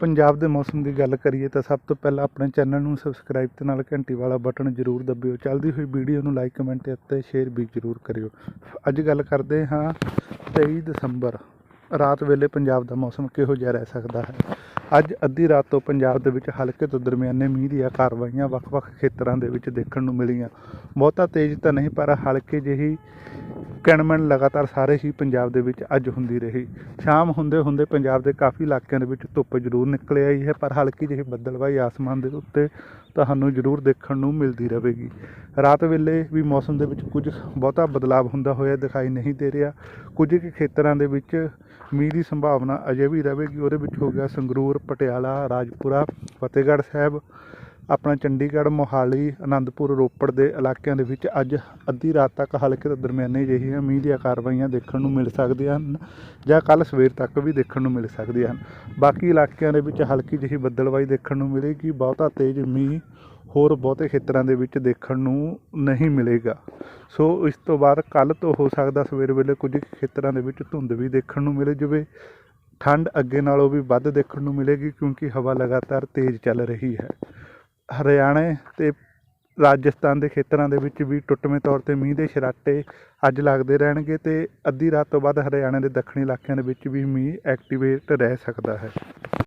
ਪੰਜਾਬ ਦੇ ਮੌਸਮ ਦੀ ਗੱਲ ਕਰੀਏ ਤਾਂ ਸਭ ਤੋਂ ਪਹਿਲਾਂ ਆਪਣੇ ਚੈਨਲ ਨੂੰ ਸਬਸਕ੍ਰਾਈਬ ਤੇ ਨਾਲ ਘੰਟੀ ਵਾਲਾ ਬਟਨ ਜ਼ਰੂਰ ਦਬਿਓ। ਚੱਲਦੀ ਹੋਈ ਵੀਡੀਓ ਨੂੰ ਲਾਈਕ ਕਮੈਂਟ ਅਤੇ ਸ਼ੇਅਰ ਵੀ ਜ਼ਰੂਰ ਕਰਿਓ। ਅੱਜ ਗੱਲ ਕਰਦੇ ਹਾਂ 23 ਦਸੰਬਰ, ਰਾਤ ਵੇਲੇ ਪੰਜਾਬ ਦਾ ਮੌਸਮ ਕਿਹੋ ਜਿਹਾ ਰਹਿ ਸਕਦਾ ਹੈ? ਅੱਜ ਅੱਧੀ ਰਾਤ ਤੋਂ ਪੰਜਾਬ ਦੇ ਵਿੱਚ ਹਲਕੇ ਤੋਂ ਦਰਮਿਆਨੇ ਮੀਂਹ ਦੀਆਂ ਕਾਰਵਾਈਆਂ ਵੱਖ-ਵੱਖ ਖੇਤਰਾਂ ਦੇ ਵਿੱਚ ਦੇਖਣ ਨੂੰ ਮਿਲੀਆਂ। ਬਹੁਤਾ ਤੇਜ਼ ਤਾਂ ਨਹੀਂ, ਪਰ ਹਲਕੇ ਜਿਹੀ ਕਿਣਮਣ ਲਗਾਤਾਰ ਸਾਰੇ ਹੀ ਪੰਜਾਬ ਦੇ ਵਿੱਚ ਅੱਜ ਹੁੰਦੀ ਰਹੀ। ਸ਼ਾਮ ਹੁੰਦੇ ਹੁੰਦੇ ਪੰਜਾਬ ਦੇ ਕਾਫੀ ਇਲਾਕਿਆਂ ਦੇ ਵਿੱਚ ਧੁੱਪ ਜ਼ਰੂਰ ਨਿਕਲ ਆਈ ਹੈ, ਪਰ ਹਲਕੀ ਜਿਹੀ ਬੱਦਲਵਾਈ ਆਸਮਾਨ ਦੇ ਉੱਤੇ ਤੁਹਾਨੂੰ ਜ਼ਰੂਰ ਦੇਖਣ ਨੂੰ ਮਿਲਦੀ ਰਹੇਗੀ। ਰਾਤ ਵੇਲੇ ਵੀ ਮੌਸਮ ਦੇ ਵਿੱਚ ਕੁਝ ਬਹੁਤਾ ਬਦਲਾਅ ਹੁੰਦਾ ਹੋਇਆ ਦਿਖਾਈ ਨਹੀਂ ਦੇ ਰਿਹਾ। ਕੁਝ ਕੁ ਖੇਤਰਾਂ ਦੇ ਵਿੱਚ ਮੀਂਹ ਦੀ ਸੰਭਾਵਨਾ ਅਜੇ ਵੀ ਰਹੇਗੀ। ਉਹਦੇ ਵਿੱਚ ਹੋ ਗਿਆ ਸੰਗਰੂਰ, ਪਟਿਆਲਾ, ਰਾਜਪੁਰਾ, ਫਤਿਹਗੜ੍ਹ ਸਾਹਿਬ ਆਪਣਾ ਚੰਡੀਗੜ੍ਹ, ਮੋਹਾਲੀ, ਅਨੰਦਪੁਰ, ਰੋਪੜ ਦੇ ਇਲਾਕਿਆਂ ਦੇ ਵਿੱਚ ਅੱਜ ਅੱਧੀ ਰਾਤ ਤੱਕ ਹਲਕੇ ਤੋਂ ਦਰਮਿਆਨੇ ਜਿਹੀਆਂ ਮੀਂਹ ਦੀਆਂ ਕਾਰਵਾਈਆਂ ਦੇਖਣ ਨੂੰ ਮਿਲ ਸਕਦੀਆਂ ਹਨ ਜਾਂ ਕੱਲ ਸਵੇਰ ਤੱਕ ਵੀ ਦੇਖਣ ਨੂੰ ਮਿਲ ਸਕਦੀਆਂ ਹਨ। ਬਾਕੀ ਇਲਾਕਿਆਂ ਦੇ ਵਿੱਚ ਹਲਕੀ ਜਿਹੀ ਬੱਦਲਵਾਈ ਦੇਖਣ ਨੂੰ ਮਿਲੇਗੀ, ਬਹੁਤਾ ਤੇਜ਼ ਮੀਂਹ ਹੋਰ ਬਹੁਤੇ ਖੇਤਰਾਂ ਦੇ ਵਿੱਚ ਦੇਖਣ ਨੂੰ ਨਹੀਂ ਮਿਲੇਗਾ। ਸੋ ਇਸ ਤੋਂ ਬਾਅਦ ਕੱਲ ਤੋਂ ਹੋ ਸਕਦਾ ਸਵੇਰ ਵੇਲੇ ਕੁਝ ਖੇਤਰਾਂ ਦੇ ਵਿੱਚ ਧੁੰਦ ਵੀ ਦੇਖਣ ਨੂੰ ਮਿਲ ਜਾਵੇ। ਠੰਡ ਅੱਗੇ ਨਾਲੋਂ ਵੀ ਵੱਧ ਦੇਖਣ ਨੂੰ ਮਿਲੇਗੀ ਕਿਉਂਕਿ ਹਵਾ ਲਗਾਤਾਰ ਤੇਜ਼ ਚੱਲ ਰਹੀ ਹੈ। ਹਰਿਆਣੇ ਅਤੇ ਰਾਜਸਥਾਨ ਦੇ ਖੇਤਰਾਂ ਦੇ ਵਿੱਚ ਵੀ ਟੁੱਟਵੇਂ ਤੌਰ ਤੇ ਮੀਂਹ ਦੇ ਛਰਾਟੇ ਅੱਜ ਲੱਗਦੇ ਰਹਿਣਗੇ ਅਤੇ ਅੱਧੀ ਰਾਤ ਤੋਂ ਬਾਅਦ ਹਰਿਆਣਾ ਦੇ ਦੱਖਣੀ ਇਲਾਕਿਆਂ ਦੇ ਵਿੱਚ ਵੀ ਮੀਂਹ ਐਕਟੀਵੇਟ ਰਹਿ ਸਕਦਾ ਹੈ।